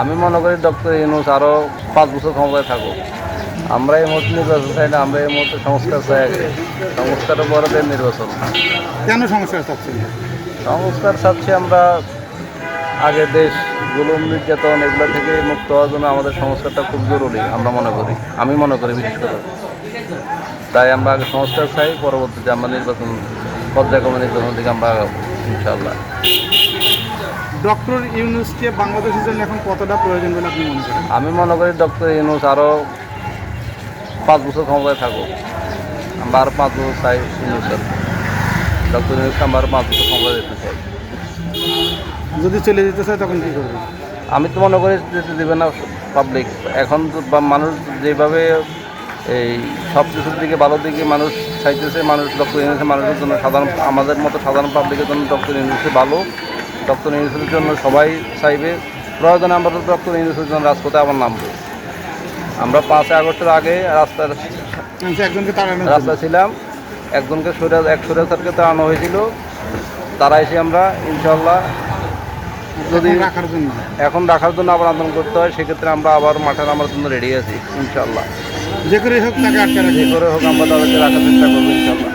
আমি মনে করি ডক্টর ইউনুস আরও পাঁচ বছর ক্ষমতায় থাকুক। আমরা এই মুহূর্তে নির্বাচন চাই না আমরা এই মুহূর্তে সংস্কার চাই আগে। সংস্কারের পরে নির্বাচন। কেন সমস্যা চাচ্ছেন? সংস্কার চাচ্ছি আমরা আগে দেশ জুলুম নির্যাতন এগুলো থেকে মুক্ত হওয়ার জন্য আমাদের সংস্কারটা খুব জরুরি আমরা মনে করি। আমি মনে করি বিশেষ করে। তাই আমরা আগে সংস্কার চাই পরবর্তীতে আমরা নির্বাচন পর্যায়ক্রমে নির্বাচন দিকে আমরা আগাবো ইনশাল্লাহ ডক্টর ইউনুসকে বাংলাদেশের জন্য এখন কতটা প্রয়োজন বলে আপনি মনে করেন? আমি মনে করি ডক্টর ইউনুস আরও পাঁচ বছর ক্ষমতায় থাকুক। আমরা আর পাঁচ বছর চাই ইউনুসের। ডক্টর ইউনুসকে আমরা আরও পাঁচ বছর ক্ষমতায় দিতে চাই। যদি চলে যেতে চাই তখন কী করবেন আমি তো মনে করি যেতে দেবে না পাবলিক এখন তো মানুষ যেভাবে এই সব কিছুর দিকে ভালো দিকে মানুষ চাইতেছে মানুষ ডক্টর ইউনিভার্সি মানুষের জন্য সাধারণ আমাদের মতো সাধারণ পাবলিকের জন্য ডক্টর ইউনিভার্সি ভালো। ডক্টর ইউনিভার্সিটির জন্য সবাই চাইবে। প্রয়োজনে আমরা ডক্টর ইউনিভার্সিটির জন্য রাজপথে আবার নামবো। আমরা পাঁচই আগস্টের আগে রাস্তার রাস্তা ছিলাম। একজনকে সরে এক সরেসারকে তাড়ানো হয়েছিল। তারা এসে আমরা ইনশাল্লাহ যদি যদি রাখার জন্য। এখন রাখার জন্য আবার আন্দোলন করতে হয় সেক্ষেত্রে আমরা আবার মাঠে নামার জন্য রেডি আছি ইনশাল্লাহ যে করে হোক তাকে আটকে রাখি। যে করে হোক আমরা তাদেরকে রাখার চেষ্টা করব ইনশাল্লাহ